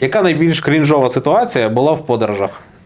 Яка найбільш крінжова ситуація була в подорожах?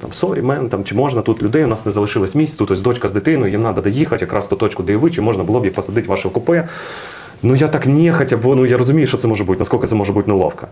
там сорі, мен, там чи можна тут людей, у нас не залишилось місць, тут ось дочка з дитиною, їм треба доїхати якраз ту точку, де і ви, чи можна було б їх посадити в ваше купе. Ну я так нехотя, бо ну я розумію, що це може бути, наскільки це може бути неловко.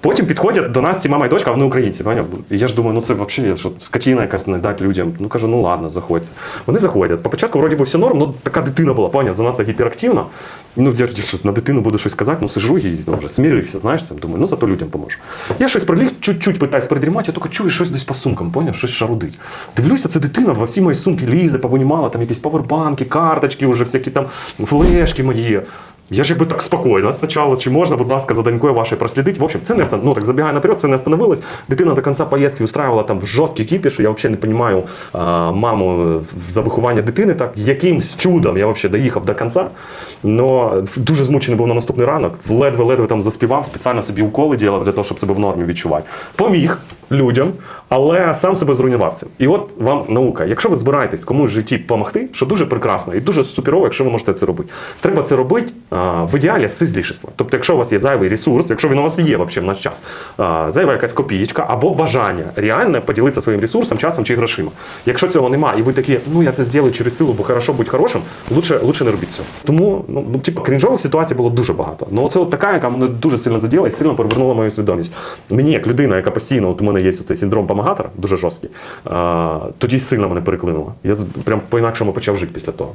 Потім підходять до нас ці мама і дочка, а вони українці. Поняв? І я ж думаю, ну це взагалі що, скотіна якась не дати людям. Ну кажу, ну ладно, заходьте. Вони заходять. По початку вроді би все норм, ну така дитина була, поняв, занадто гіперактивна. Ну я ж на дитину буду щось казати, ну сижу і ну, вже смірився, знаєш, там, думаю, ну зато людям поможу. Я щось приліг, чуть-чуть питаюсь придрімати, я тільки чую щось десь по сумкам, поняв, щось шарудить. Дивлюся, це дитина во всі мої сумки лізе, повинімала там якісь павербанки, карточки, вже всякі там флешки мої. Я ж якби так спокійно. Спочатку, чи можна, будь ласка, за донькою вашою прослідити. В общем, це не ну, так забігає наперед, це не остановилось. Дитина до кінця поїздки устраивала там жорсткий кіпіш. Я взагалі не розумію маму за виховання дитини. Так якимсь чудом я взагалі доїхав до кінця. Но дуже змучений був на наступний ранок. Ледве-ледве там заспівав, спеціально собі уколи ділав для того, щоб себе в нормі відчувати. Поміг людям, але сам себе зруйнував цим. І от вам наука. Якщо ви збираєтесь комусь в житті допомогти, що дуже прекрасно і дуже суперово, якщо ви можете це робити. Треба це робити а, в ідеалі з злішества. Тобто, якщо у вас є зайвий ресурс, якщо він у вас є взагалі в наш час, а, зайва якась копієчка або бажання реально поділитися своїм ресурсом, часом чи грошима. Якщо цього немає, і ви такі, ну я це зроблю через силу, бо хорошо будь хорошим, лучше, лучше не робіть цього. Тому ну, ну типу, крінжових ситуацій було дуже багато. Ну це от така, яка мене дуже сильно заділа і сильно перевернула мою свідомість. Мені, як людина, яка постійно, от у мене є цей синдром помагатора, дуже жорсткий, тоді сильно мене переклинуло. Я прям по-інакшому почав жити після того.